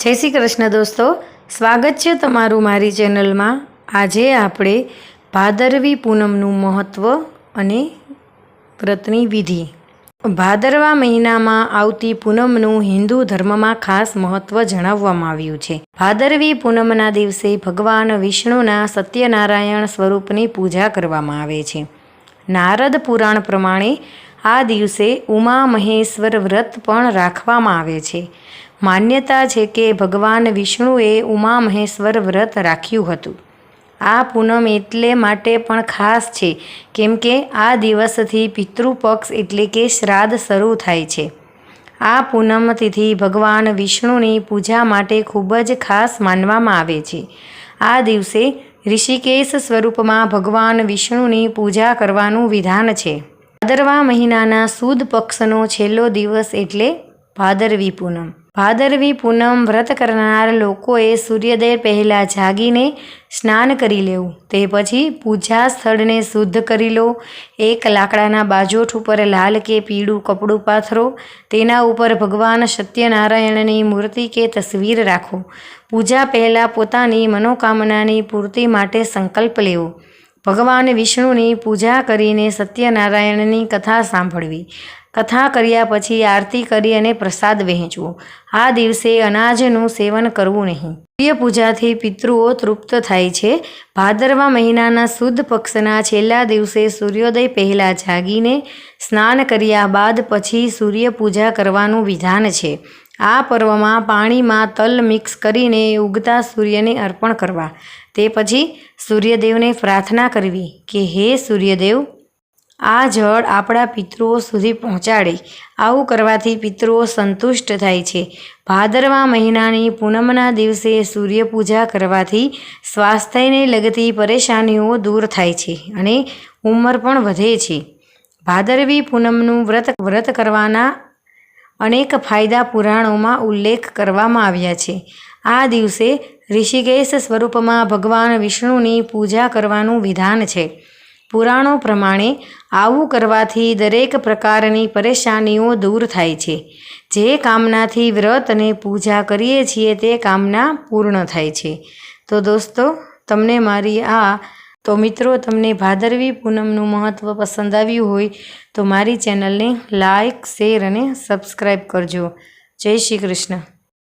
જય શ્રી કૃષ્ણ દોસ્તો, સ્વાગત છે તમારું મારી ચેનલમાં. આજે આપણે ભાદરવી પૂનમનું મહત્ત્વ અને વ્રતની વિધિ. ભાદરવા મહિનામાં આવતી પૂનમનું હિન્દુ ધર્મમાં ખાસ મહત્ત્વ જણાવવામાં આવ્યું છે. ભાદરવી પૂનમના દિવસે ભગવાન વિષ્ણુના સત્યનારાયણ સ્વરૂપની પૂજા કરવામાં આવે છે. નારદ પુરાણ પ્રમાણે આ દિવસે ઉમા મહેશ્વર વ્રત પણ રાખવામાં આવે છે. માન્યતા છે કે ભગવાન વિષ્ણુએ ઉમા મહેશ્વર વ્રત રાખ્યું હતું. આ પૂનમ એટલે માટે પણ ખાસ છે, કેમ કે આ દિવસથી પિતૃપક્ષ એટલે કે શ્રાદ્ધ શરૂ થાય છે. આ પૂનમ તિથિ ભગવાન વિષ્ણુની પૂજા માટે ખૂબ જ ખાસ માનવામાં આવે છે. આ દિવસે ઋષિકેશ સ્વરૂપમાં ભગવાન વિષ્ણુની પૂજા કરવાનું વિધાન છે. ભાદરવા મહિનાના સુદ પક્ષનો છેલ્લો દિવસ એટલે ભાદરવી પૂનમ. ભાદરવી પૂનમ વ્રત કરનાર લોકોએ સૂર્યોદય પહેલાં જાગીને સ્નાન કરી લેવું. તે પછી પૂજા સ્થળને શુદ્ધ કરી લો. એક લાકડાના બાજોઠ ઉપર લાલ કે પીળું કપડું પાથરો. તેના ઉપર ભગવાન સત્યનારાયણની મૂર્તિ કે તસવીર રાખો. પૂજા પહેલાં પોતાની મનોકામનાની પૂર્તિ માટે સંકલ્પ લેવો. ભગવાન વિષ્ણુની પૂજા કરીને સત્યનારાયણની કથા સાંભળવી. કથા કર્યા પછી આરતી કરી અને પ્રસાદ વહેંચવો. આ દિવસે અનાજનું સેવન કરવું નહીં. સૂર્ય પૂજાથી પિતૃઓ તૃપ્ત થાય છે. ભાદરવા મહિનાના શુદ્ધ પક્ષના છેલ્લા દિવસે સૂર્યોદય પહેલાં જાગીને સ્નાન કર્યા બાદ પછી સૂર્ય પૂજા કરવાનું વિધાન છે. આ પર્વમાં પાણીમાં તલ મિક્સ કરીને ઉગતા સૂર્યને અર્પણ કરવા. તે પછી સૂર્યદેવને પ્રાર્થના કરવી કે, હે સૂર્યદેવ આ જળ આપણા પિતૃઓ સુધી પહોંચાડે. આવું કરવાથી પિતૃઓ સંતુષ્ટ થાય છે. ભાદરવા મહિનાની પૂનમના દિવસે સૂર્યપૂજા કરવાથી સ્વાસ્થ્યને લગતી પરેશાનીઓ દૂર થાય છે અને ઉંમર પણ વધે છે. ભાદરવી પૂનમનું વ્રત વ્રત કરવાના અનેક ફાયદા પુરાણોમાં ઉલ્લેખ કરવામાં આવ્યા છે. આ દિવસે ઋષિકેશ સ્વરૂપમાં ભગવાન વિષ્ણુની પૂજા કરવાનું વિધાન છે. પુરાણો પ્રમાણે આવું કરવાથી દરેક પ્રકારની પરેશાનીઓ દૂર થાય છે. જે કામનાથી વ્રત અને પૂજા કરીએ છીએ તે કામના પૂર્ણ થાય છે. તો દોસ્તો, તમને મારી આ, તો મિત્રો તમને ભાદરવી પૂનમનું મહત્ત્વ પસંદ આવ્યું હોય, તો મારી ચેનલને લાઇક શેર અને સબસ્ક્રાઈબ કરજો. જય શ્રી કૃષ્ણ.